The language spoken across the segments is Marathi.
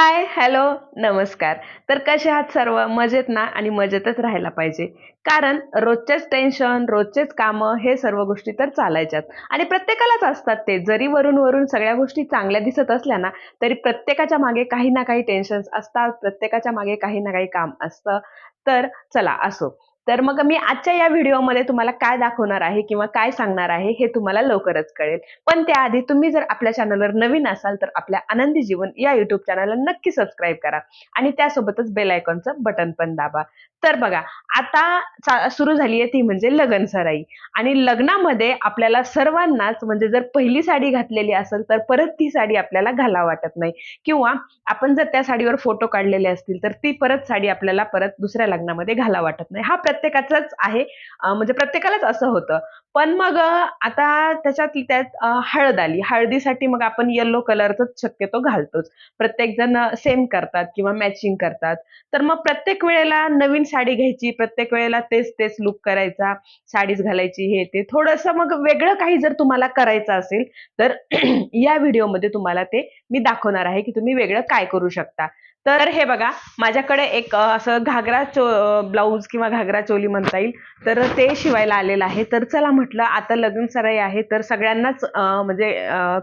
हाय हॅलो नमस्कार. तर कसे आहात सर्व? मजेत ना? आणि मजेतच राहायला पाहिजे. कारण रोजचेच टेन्शन रोजचेच कामं हे सर्व गोष्टी तर चालायच्यात. आणि प्रत्येकालाच असतात ते. जरी वरून वरून सगळ्या गोष्टी चांगल्या दिसत असल्या ना तरी प्रत्येकाच्या मागे काही ना काही टेन्शन्स असतात. प्रत्येकाच्या मागे काही ना काही काम असतं. तर चला असो. तर मग मी आजच्या या व्हिडिओमध्ये तुम्हाला काय दाखवणार आहे किंवा काय सांगणार आहे हे तुम्हाला लवकरच कळेल. पण त्याआधी तुम्ही जर आपल्या चॅनलवर नवीन असाल तर आपल्या आनंदी जीवन या युट्यूब चॅनलला नक्की सबस्क्राईब करा आणि त्यासोबतच बेल आयकॉनचं बटन पण दाबा. तर बघा आता सुरू झाली आहे ती म्हणजे लग्न सराई. आणि लग्नामध्ये आपल्याला सर्वांनाच म्हणजे जर पहिली साडी घातलेली असेल तर परत ती साडी आपल्याला घाला वाटत नाही. किंवा आपण जर त्या साडीवर फोटो काढलेले असतील तर ती परत साडी आपल्याला परत दुसऱ्या लग्नामध्ये घाला वाटत नाही. हा प्रत्येक प्रत्येकाचंच आहे. म्हणजे प्रत्येकालाच असं होतं. पण मग आता त्याच्यात त्यात हळद आली. हळदीसाठी मग आपण येल्लो कलरच शक्यतो घालतोच. प्रत्येक जण सेम करतात किंवा मॅचिंग करतात. तर मग प्रत्येक वेळेला नवीन साडी घ्यायची प्रत्येक वेळेला तेच तेच लुक करायचा साडीच घालायची हे ते. थोडंसं मग वेगळं काही जर तुम्हाला करायचं असेल तर या व्हिडिओमध्ये तुम्हाला ते मी दाखवणार आहे की तुम्ही वेगळं काय करू शकता. तर हे बघा माझ्याकडे एक असं घागरा चो ब्लाऊज किंवा घागरा चोली म्हणता येईल. तर ते शिवायला आलेलं आहे. तर चला म्हटलं आता लग्न सराई आहे. तर सगळ्यांनाच म्हणजे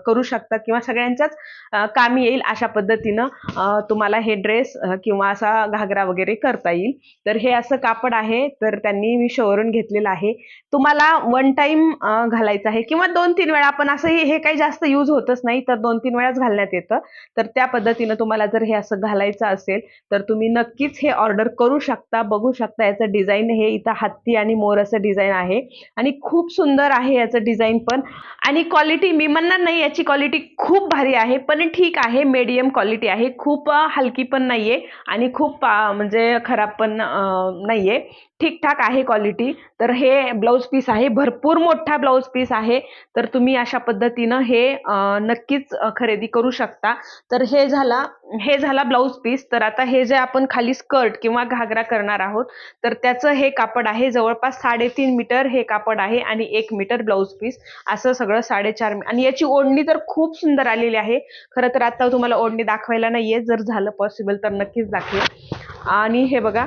करू शकतात किंवा सगळ्यांच्याच कामी येईल अशा पद्धतीनं तुम्हाला हे ड्रेस किंवा असा घागरा वगैरे करता येईल. तर हे असं कापड आहे. तर त्यांनी मी शोवरून घेतलेलं आहे. तुम्हाला वन टाईम घालायचं आहे किंवा दोन तीन वेळा आपण असं हे काही जास्त यूज होतच नाही. तर दोन तीन वेळाच घालण्यात येतं. तर त्या पद्धतीनं तुम्हाला जर हे असं घालायचं असेल तर तुम्ही नक्कीच हे ऑर्डर करू शकता बघू शकता याचं डिझाईन हे इथं हत्ती आणि मोर असं डिझाईन आहे. आणि खूप सुंदर आहे याचं डिझाईन पण. आणि क्वालिटी मी म्हणणार नाही याची क्वालिटी खूप भारी आहे पण ठीक आहे मीडियम क्वालिटी आहे. खूप हलकी पण नाहीये आणि खूप म्हणजे खराब पण नाही नाहीये. ठीकठाक आहे क्वालिटी तर हे ब्लाऊज पीस आहे. भरपूर मोठा ब्लाऊज पीस आहे. तर तुम्ही अशा पद्धतीनं हे नक्कीच खरेदी करू शकता. तर हे झाला हे झाला ब्लाऊज पीस तर आता हे जे आपण खाली स्कर्ट किंवा घागरा करणार आहोत तर त्याचं हे कापड आहे. जवळपास साडेतीन मीटर हे कापड आहे आणि एक मीटर ब्लाऊज पीस असं सगळं साडेचार मी- आणि याची ओढणी तर खूप सुंदर आलेली आहे. खरं तर आता तुम्हाला ओढणी दाखवायला नाहीये. जर झालं पॉसिबल तर नक्कीच दाखवेल आणि हे बघा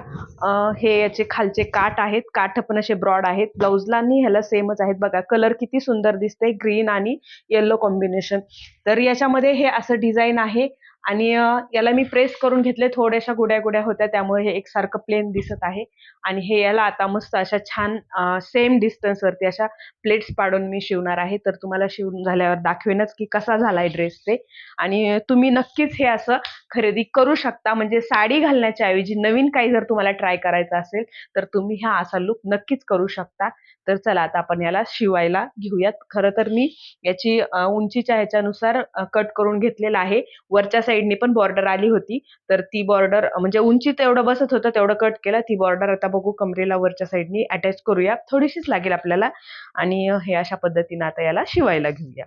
हे याचे खालचे काठ आहेत. काठ पण असे ब्रॉड आहेत. ब्लाऊजला आणि ह्याला सेमच आहेत. बघा कलर किती सुंदर दिसते ग्रीन आणि येल्लो कॉम्बिनेशन तर याच्यामध्ये हे असं डिझाईन आहे. आणि याला मी प्रेस करून घेतले थोड्याशा गुड्या गुड्या होत्या त्यामुळे हे एकसारखं प्लेन दिसत आहे. आणि हे याला आता मस्त अशा छान सेम डिस्टन्सवरती अशा प्लेट्स पाडून मी शिवणार आहे. तर तुम्हाला शिवून झाल्यावर दाखवेनच की कसा झालाय ड्रेस ते. आणि तुम्ही नक्कीच हे असं खरेदी करू शकता. म्हणजे साडी घालण्याच्या ऐवजी नवीन काही जर तुम्हाला ट्राय करायचं असेल तर तुम्ही हा असा लुक नक्कीच करू शकता. तर चला आता आपण याला शिवायला घेऊयात. खरं तर मी याची उंचीच्या ह्याच्यानुसार कट करून घेतलेला आहे. वरच्या साईडनी पण बॉर्डर आली होती. तर ती बॉर्डर म्हणजे उंची तेवढं बसत होतं तेवढं कट केलं. ती बॉर्डर आता बघू कमरेला वरच्या साईडनी अटॅच करूया. थोडीशीच लागेल आपल्याला. आणि हे अशा पद्धतीनं आता याला शिवायला घेऊया.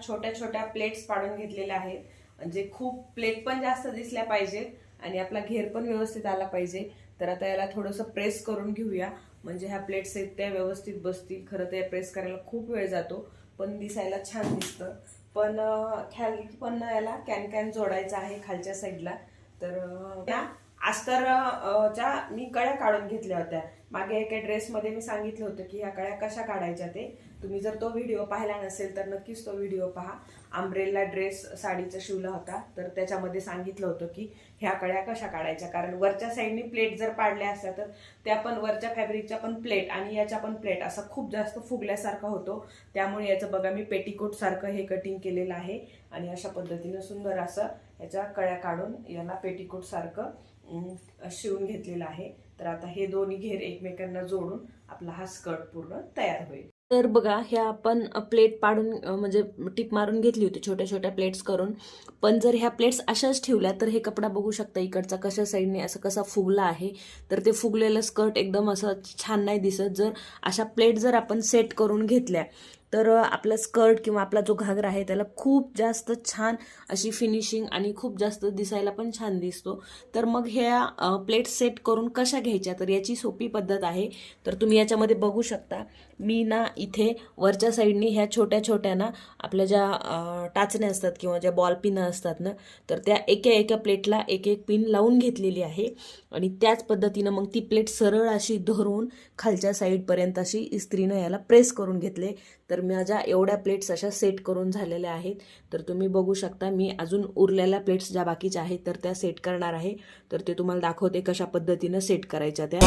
छोट्या छोट्या प्लेट्स पाडून घेतलेल्या आहेत. म्हणजे खूप प्लेट पण जास्त दिसल्या पाहिजेत आणि आपला घेर पण व्यवस्थित आला पाहिजे. तर आता याला थोडंसं प्रेस करून घेऊया. म्हणजे ह्या प्लेट्स आहेत त्या व्यवस्थित बसतील. खरं तर प्रेस करायला खूप वेळ जातो. पण दिसायला छान दिसतं. पण ख्याल खाली पण याला कॅन कॅन जोडायचा आहे खालच्या साईडला तर त्या च्या मी कळ्या काढून घेतल्या होत्या. मागे एका ड्रेसमध्ये मी सांगितलं होतं की ह्या कळ्या कशा काढायच्या ते. तुम्ही जर तो व्हिडिओ पाहिला नसेल तर नक्कीच तो व्हिडिओ पहा. आंब्रेलला ड्रेस साडीचा शिवला होता. तर त्याच्यामध्ये सांगितलं होतं की ह्या कळ्या कशा काढायच्या? कारण वरच्या साईडने प्लेट जर पाडल्या असत्या तर त्या पण वरच्या फॅब्रिकच्या पण प्लेट आणि याच्या पण प्लेट असा खूप जास्त फुगल्यासारखा होतो. त्यामुळे याचं बघा मी पेटिकोट सारखं हे कटिंग केलेलं आहे आणि अशा पद्धतीनं सुंदर असं याच्या कळ्या काढून याला पेटीकोटसारखं शिवून घेतलेलं आहे. तर आता हे दोन्ही घेर एकमेकांना जोडून आपला हा स्कर्ट पूर्ण तयार होईल. तर बघा ह्या आपण प्लेट पाडून म्हणजे टिप मारून घेतली होती छोट्या छोट्या प्लेट्स करून. पण जर ह्या प्लेट्स अशाच ठेवल्या तर हे कपडा बघू शकता इकडचा कशा साईडने असं कसा फुगला आहे. तर ते फुगलेलं स्कर्ट एकदम असं छान नाही दिसत. जर अशा प्लेट जर आपण सेट करून घेतल्या तर आपला स्कर्ट किंवा आपला जो घागरा आहे त्याला खूप जास्त छान अशी फिनिशिंग आणि खूप जास्त दिसायला पण छान दिसतो. तर मग ह्या प्लेट सेट करून कशा घ्यायच्या? तर याची सोपी पद्धत आहे. तर तुम्ही याच्यामध्ये बघू शकता. मी ना इथे वरच्या साईडनी ह्या छोट्या छोट्या ना आपल्या ज्या टाचण्या असतात किंवा ज्या बॉल पिनं असतात ना तर त्या एका एका प्लेटला एक एक पिन लावून घेतलेली आहे. आणि त्याच पद्धतीनं मग ती प्लेट सरळ अशी धरून खालच्या साईडपर्यंत अशी इस्त्रीनं याला प्रेस करून घेतले. तर माझ्या एवढ्या प्लेट्स अशा सेट करून झालेल्या आहेत. तर तुम्ही बघू शकता मी अजून उरलेल्या प्लेट्स ज्या बाकीच्या आहेत तर त्या सेट करणार आहे. तर ते तुम्हाला दाखवते कशा पद्धतीनं सेट करायच्या त्या.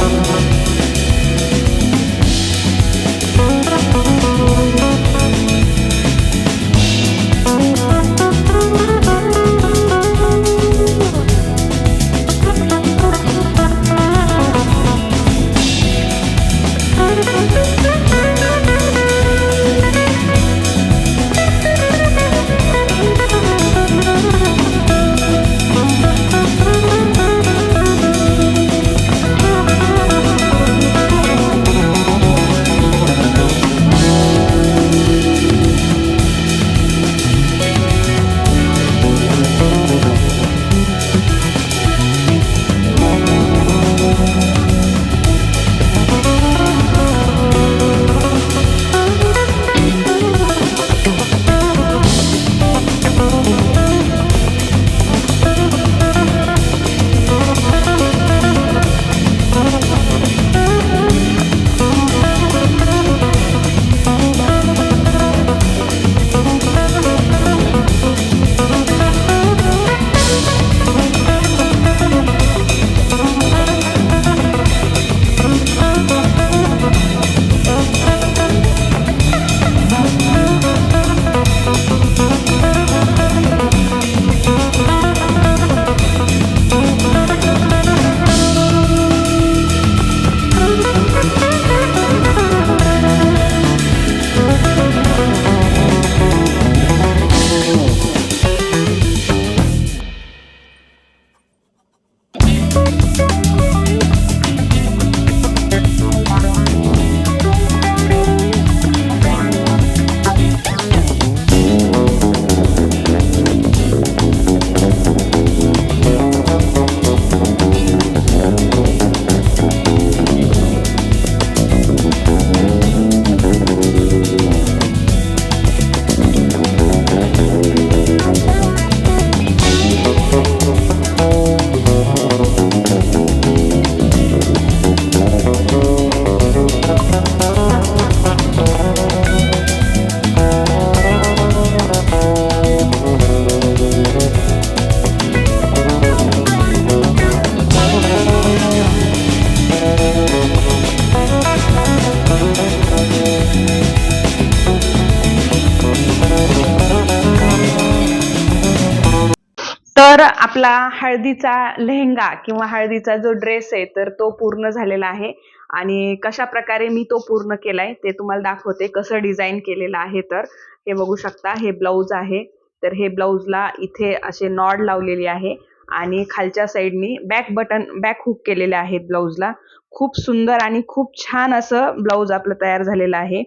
आपला हळदीचा लेहंगा किंवा हळदीचा जो ड्रेस आहे तर तो पूर्ण झालेला आहे. आणि कशा प्रकारे मी तो पूर्ण केलाय ते तुम्हाला दाखवते. कसं डिझाईन केलेलं आहे तर. हे बघू शकता हे ब्लाऊज आहे. तर हे ब्लाऊजला इथे असे नॉड लावलेली आहे. आणि खालच्या साईडनी बॅक बटन बॅक हुक केलेले आहेत ब्लाऊजला खूप सुंदर आणि खूप छान असं ब्लाऊज आपलं तयार झालेलं आहे.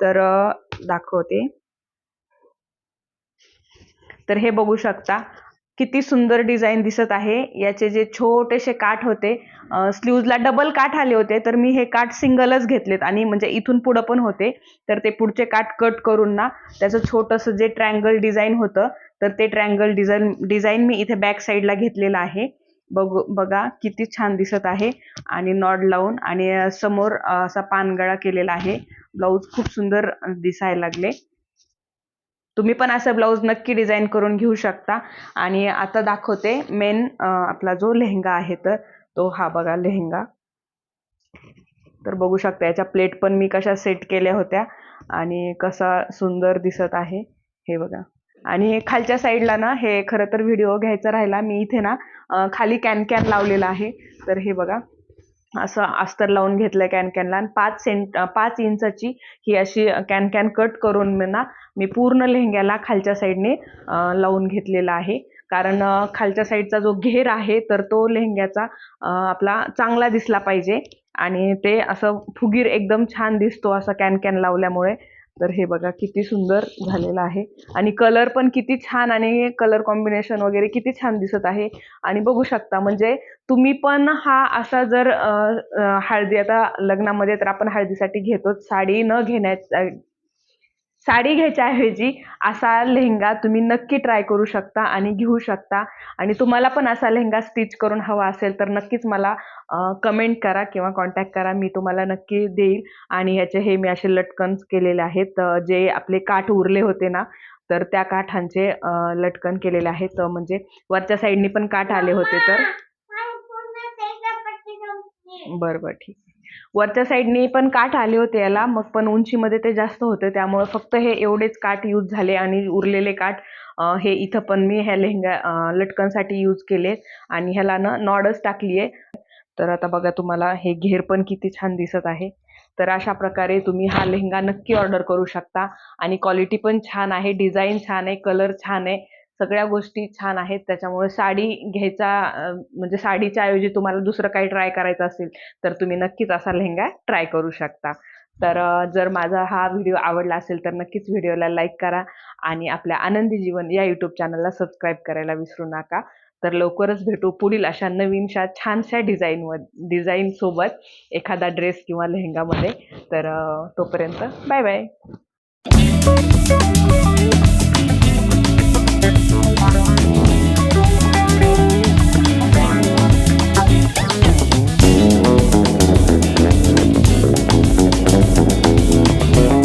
तर दाखवते. तर हे बघू शकता. किती सुंदर डिझाईन दिसत आहे. याचे जे छोटेसे काठ होते स्लीवजला डबल काठ आले होते तर मी हे काठ सिंगलच घेतलेत आणि म्हणजे इथून पुढं पण होते. तर ते पुढचे काठ कट करून ना त्याचं छोटंसं जे ट्रँगल डिझाईन होतं तर ते ट्रँगल डिझाईन डिझाईन मी इथे बॅक साईडला घेतलेलं आहे. बघू बघा किती छान दिसत आहे. आणि नॉड लावून आणि समोर असा पानगळा केलेला आहे. ब्लाऊज खूप सुंदर दिसायला लागले. तुम्ही पण असं ब्लाऊज नक्की डिझाईन करून घेऊ शकता. आणि आता दाखवते मेन आपला जो लेहंगा आहे तर तो हा बघा लेहंगा. तर बघू शकता याच्या प्लेट पण मी कशा सेट केल्या होत्या आणि कसा सुंदर दिसत आहे हे बघा. आणि खालच्या साईडला ना हे खरं तर व्हिडिओ घ्यायचा राहिला. मी इथे ना खाली कॅन कॅन लावलेला आहे. तर हे बघा. असं अस्तर लावून घेतलंय कॅन कॅनला आणि पाच सेंट पाच इंचाची ही अशी कॅन कॅन कट करून मी ना मी पूर्ण लेहंग्याला खालच्या साईडने लावून घेतलेला आहे. कारण खालच्या साईडचा जो घेर आहे तर तो लेहंग्याचा आपला चांगला दिसला पाहिजे. आणि ते असं फुगीर एकदम छान दिसतो असं कॅन कॅन लावल्यामुळे. तर हे बघा किती सुंदर झालेलं आहे. आणि कलर पण किती छान आणि कलर कॉम्बिनेशन वगैरे किती छान दिसत आहे. आणि बघू शकता म्हणजे तुम्ही पण हा असा जर हळदी आता लग्नामध्ये तर आपण हळदीसाठी घेतोच. साडी न घेण्या साडी घ्यायच्याऐवजी असा लेहंगा तुम्ही नक्की ट्राय करू शकता आणि घेऊ शकता आणि तुम्हाला पण असा लेहंगा स्टिच करून हवा असेल तर नक्कीच मला कमेंट करा किंवा कॉन्टॅक्ट करा मी तुम्हाला नक्की देईल आणि ह्याचे हे मी असे लटकन्स केलेले आहेत जे आपले काठ उरले होते ना तर त्या काठांचे लटकन केलेले आहेत म्हणजे वरच्या साईडनी पण काठ आले होते तर बरं बरं ठीक वरच्या साईडने पण काठ आले होते याला. मग पण उंचीमध्ये ते जास्त होते. त्यामुळे फक्त हे एवढेच काठ यूज झाले आणि उरलेले काठ हे इथं पण मी ह्या लेहंगा लटकनसाठी यूज केले. आणि ह्याला ना नॉडच टाकली आहे. तर आता बघा तुम्हाला हे घेर पण किती छान दिसत आहे. तर अशा प्रकारे तुम्ही हा लेहंगा नक्की ऑर्डर करू शकता. आणि क्वालिटी पण छान आहे. डिझाईन छान आहे. कलर छान आहे. सगळ्या गोष्टी छान आहेत. त्याच्यामुळे साडी घ्यायचा म्हणजे साडीच्या ऐवजी तुम्हाला दुसरं काही ट्राय करायचं असेल तर तुम्ही नक्कीच असा लेहंगा ट्राय करू शकता. तर जर माझा हा व्हिडिओ आवडला असेल तर नक्कीच व्हिडिओला लाईक करा आणि आपल्या आनंदी जीवन या यूट्यूब चॅनलला सबस्क्राईब करायला विसरू नका. तर लवकरच भेटू पुढील अशा नवीनशा छानशा डिझाईन व डिझाईन सोबत एखादा ड्रेस किंवा लेहंगामध्ये तर तोपर्यंत बाय बाय